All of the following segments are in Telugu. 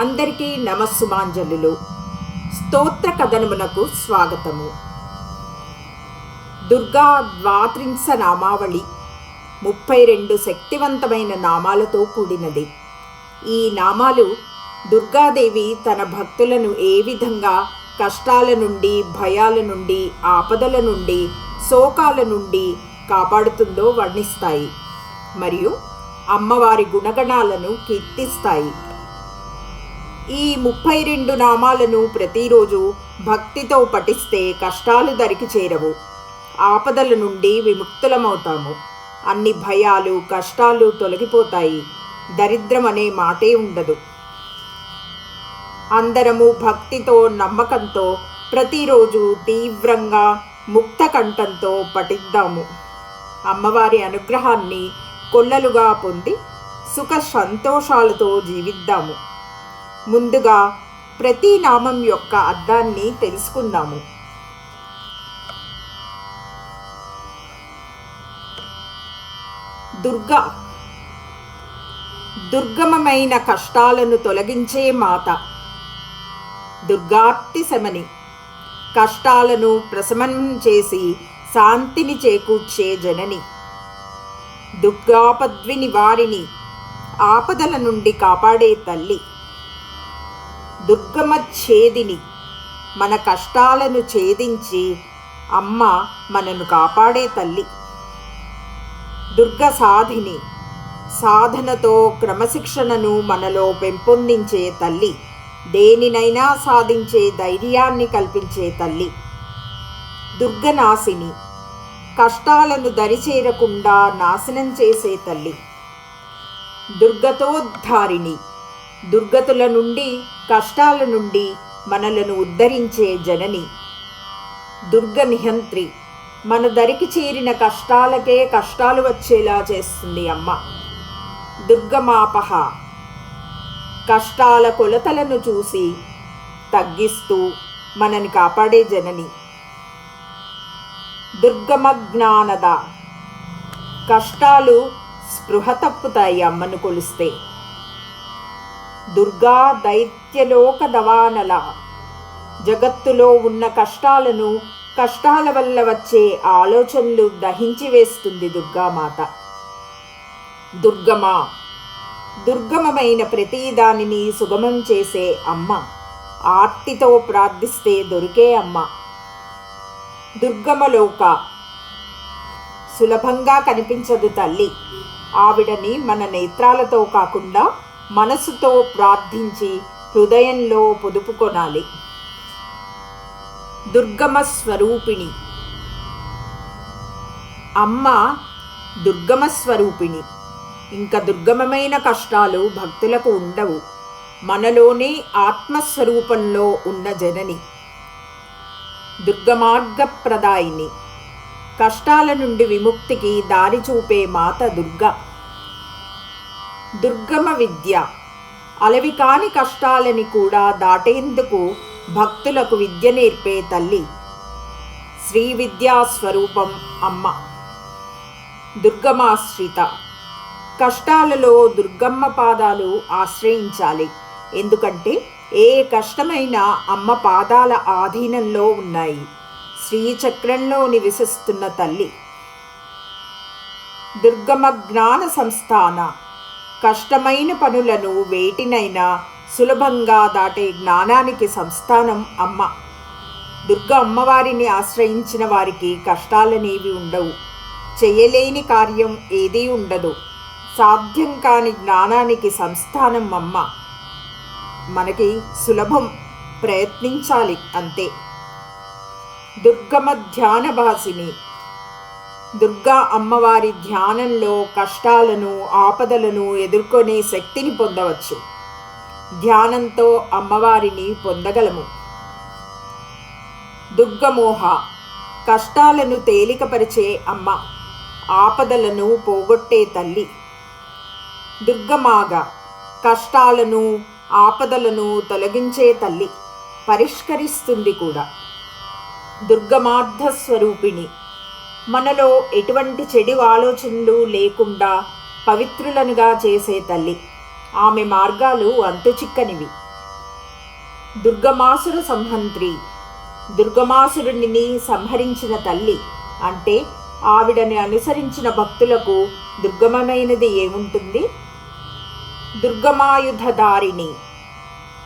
అందరికీ నమస్సుమాంజలులు. స్తోత్ర కథనమునకు స్వాగతము. దుర్గా ద్వాత్రింశ నామావళి ముప్పై రెండు శక్తివంతమైన నామాలతో కూడినది. ఈ నామాలు దుర్గాదేవి తన భక్తులను ఏ విధంగా కష్టాల నుండి భయాల నుండి ఆపదల నుండి శోకాల నుండి కాపాడుతుందో వర్ణిస్తాయి. మరియు అమ్మవారి గుణగణాలను కీర్తిస్తాయి. ఈ ముప్పై రెండు నామాలను ప్రతిరోజు భక్తితో పఠిస్తే కష్టాలు దరికి చేరవు. ఆపదల నుండి విముక్తులమవుతాము. అన్ని భయాలు కష్టాలు తొలగిపోతాయి. దరిద్రం అనే మాటే ఉండదు. అందరము భక్తితో నమ్మకంతో ప్రతిరోజు తీవ్రంగా ముక్త కంఠంతో పఠిద్దాము. అమ్మవారి అనుగ్రహాన్ని కొల్లలుగా పొంది సుఖ సంతోషాలతో జీవిద్దాము. ముందుగా ప్రతి నామం యొక్క అర్థాన్ని తెలుసుకుందాము. దుర్గా. దుర్గమమైన కష్టాలను తొలగించే మాత. దుర్గార్తి శమని. కష్టాలను ప్రశమనం చేసి శాంతిని చేకూర్చే జనని. దుర్గాపద్విని వారిని ఆపదల నుండి కాపాడే తల్లి. దుర్గమ ఛేదిని మన కష్టాలను ఛేదించి అమ్మ మనను కాపాడే తల్లి. దుర్గ సాధిని సాధనతో క్రమశిక్షణను మనలో పెంపొందించే తల్లి దేనినైనా సాధించే ధైర్యాన్ని కల్పించే తల్లి. దుర్గనాశిని కష్టాలను దరిచేరకుండా నాశనం చేసే తల్లి. దుర్గతోద్ధారిణి దుర్గతుల నుండి కష్టాల నుండి మనలను ఉద్ధరించే జనని. దుర్గ నిహంత్రి మన దరికి చేరిన కష్టాలకే కష్టాలు వచ్చేలా చేస్తుంది అమ్మ. దుర్గమాపహ కష్టాల కొలతలను చూసి తగ్గిస్తూ మనని కాపాడే జనని. దుర్గమజ్ఞానద కష్టాలు స్పృహ తప్పుతాయి అమ్మను కొలిస్తే. దుర్గా దైత్యలోక దవానల జగత్తులో ఉన్న కష్టాలను కష్టాల వల్ల వచ్చే ఆలోచనలు దహించి వేస్తుంది దుర్గామాత. దుర్గమా దుర్గమమైన ప్రతి దానిని సుగమం చేసే అమ్మ ఆర్తితో ప్రార్థిస్తే దొరికే అమ్మ. దుర్గమలోక సులభంగా కనిపించదు తల్లి. ఆవిడని మన నేత్రాలతో కాకుండా మనసుతో ప్రార్థించి హృదయంలో పొదుపుకొనాలి దుర్గమ స్వరూపిణి. అమ్మ దుర్గమ స్వరూపిణి. ఇంకా దుర్గమమైన కష్టాలు భక్తులకు ఉండవు. మనలోనే ఆత్మస్వరూపంలో ఉన్న జనని. దుర్గమార్గప్రదాయిని. కష్టాల నుండి విముక్తికి దారి చూపే మాత దుర్గ. దుర్గమ విద్య. అలవి కాని కష్టాలని కూడా దాటేందుకు భక్తులకు విద్య నేర్పే తల్లి. శ్రీ విద్యా స్వరూపం అమ్మ. దుర్గమాశ్రిత. కష్టాలలో దుర్గమ్మ పాదాలు ఆశ్రయించాలి. ఎందుకంటే ఏ కష్టమైనా అమ్మ పాదాల ఆధీనంలో ఉన్నాయి. శ్రీచక్రంలో నివసిస్తున్న తల్లి. దుర్గమ జ్ఞాన సంస్థాన. కష్టమైన పనులను వేటినైనా సులభంగా దాటే జ్ఞానానికి సంస్థానం అమ్మ. దుర్గ అమ్మవారిని ఆశ్రయించిన వారికి కష్టాలనేవి ఉండవు. చేయలేని కార్యం ఏదీ ఉండదు. సాధ్యం కాని జ్ఞానానికి సంస్థానం అమ్మ. మనకి సులభం ప్రయత్నించాలి అంతే. దుర్గమ ధ్యానభాసిని దుర్గా అమ్మవారి ధ్యానంలో కష్టాలను ఆపదలను ఎదుర్కొనే శక్తిని పొందవచ్చు. ధ్యానంతో అమ్మవారిని పొందగలము. దుర్గమోహ కష్టాలను తేలికపరిచే అమ్మ ఆపదలను పోగొట్టే తల్లి. దుర్గమాగ కష్టాలను ఆపదలను తొలగించే తల్లి పరిష్కరిస్తుంది కూడా. దుర్గమార్థ స్వరూపిణి మనలో ఎటువంటి చెడు ఆలోచనలు లేకుండా పవిత్రులనుగా చేసే తల్లి. ఆమె మార్గాలు అంతుచిక్కనివి దుర్గమాసుర సంహంత్రి. దుర్గమాసురుడిని సంహరించిన తల్లి అంటే ఆవిడని అనుసరించిన భక్తులకు దుర్గమమైనది ఏముంటుంది? దుర్గమాయుధదారిణి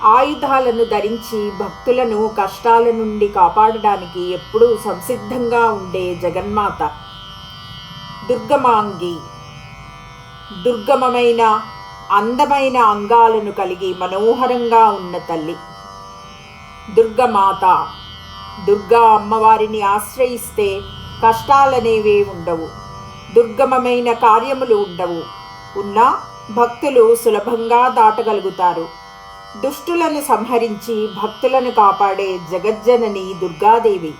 ఆయుధాలను ధరించి భక్తులను కష్టాల నుండి కాపాడడానికి ఎప్పుడూ సంసిద్ధంగా ఉండే జగన్మాత. దుర్గమాంగి. దుర్గమమైన అందమైన అంగాలను కలిగి మనోహరంగా ఉన్న తల్లి. దుర్గమాత. దుర్గా అమ్మవారిని ఆశ్రయిస్తే కష్టాలనేవే ఉండవు. దుర్గమమైన కార్యములు ఉండవు. ఉన్నా భక్తులు సులభంగా దాటగలుగుతారు. దుష్టులను సంహరించి భక్తులను కాపాడే జగజ్జనని దుర్గాదేవి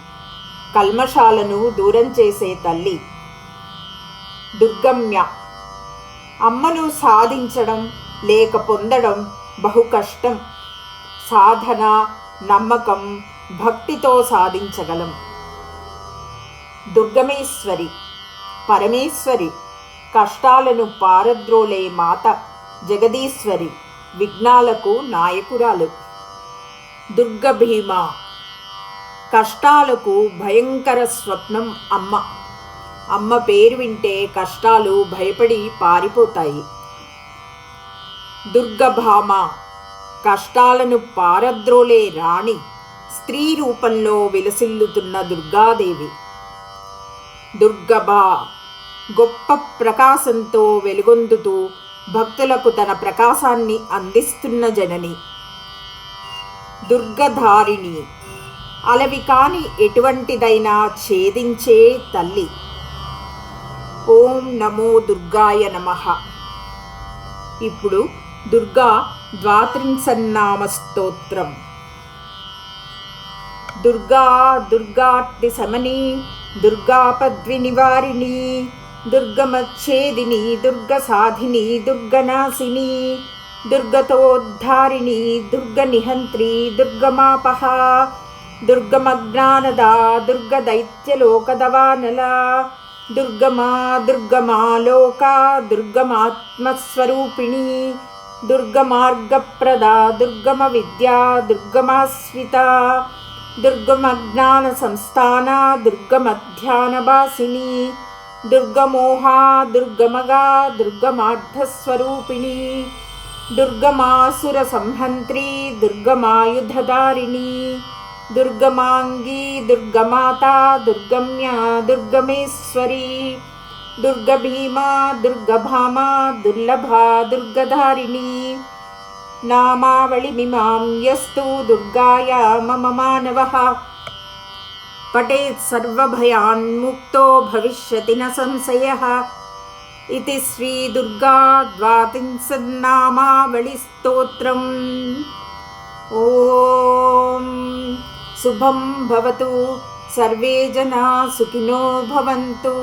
కల్మషాలను దూరం చేసే తల్లి దుర్గమ్య. అమ్మను సాధించడం లేక పొందడం బహు కష్టం. సాధన నమ్మకం భక్తితో సాధించగలం. దుర్గమేశ్వరి పరమేశ్వరి కష్టాలను పారద్రోలే మాత జగదీశ్వరి. విఘ్నాలకు నాయకురాలు. దుర్గ భీమ కష్టాలకు భయంకర స్వప్నం అమ్మ. అమ్మ పేరు వింటే కష్టాలు భయపడి పారిపోతాయి. దుర్గభామ కష్టాలను పారద్రోలే రాణి స్త్రీ రూపంలో విలసిల్లుతున్న దుర్గాదేవి. దుర్గభా గొప్ప ప్రకాశంతో వెలుగొందుతూ భక్తులకు తన ప్రకాశాన్ని అందిస్తున్న జనని. దుర్గధారిణి. అలవి కాని ఎటువంటిదైనా ఛేదించే తల్లి. ఓం నమో దుర్గాయ నమ. ఇప్పుడు దుర్గా ద్వాత్రింసన్నామ స్తోత్రం దుర్గా దుర్గార్తి సమని దుర్గాపద్వి నివారిణి దుర్గమచ్ఛేదిని దుర్గ సాధిని దుర్గనాశిని దుర్గతోద్ధారిణి దుర్గ నిహంత్రి దుర్గమాపహ దుర్గమజ్ఞానదా దుర్గదైత్యలోకదవానల దుర్గమా దుర్గమా లోకా దుర్గమాత్మస్వరూపిణి దుర్గమార్గప్రద దుర్గమ విద్యా దుర్గమాస్విత దుర్గమజ్ఞాన సంస్థాన దుర్గమధ్యానవాసిని దుర్గమోహా దుర్గమగా దుర్గమార్థస్వరూపిణి దుర్గమాసుర సంహంత్రి దుర్గమాయుధదారిణి దుర్గమాంగీ దుర్గమాత దుర్గమ్య దుర్గమేశ్వరి దుర్గభీమా దుర్గభామా దుర్లభా దుర్గధారిణి. నామావళిమిమాం యస్తు దుర్గాయ మమ మానవ. पठेत् सर्वभयान्मुक्तो भविष्यति न संशयः। इति श्रीदुर्गा द्वात्रिंशन्नामावलिस्तोत्रम् ॐ शुभं भवतु। सर्वे जना सुखिनो भवन्तु।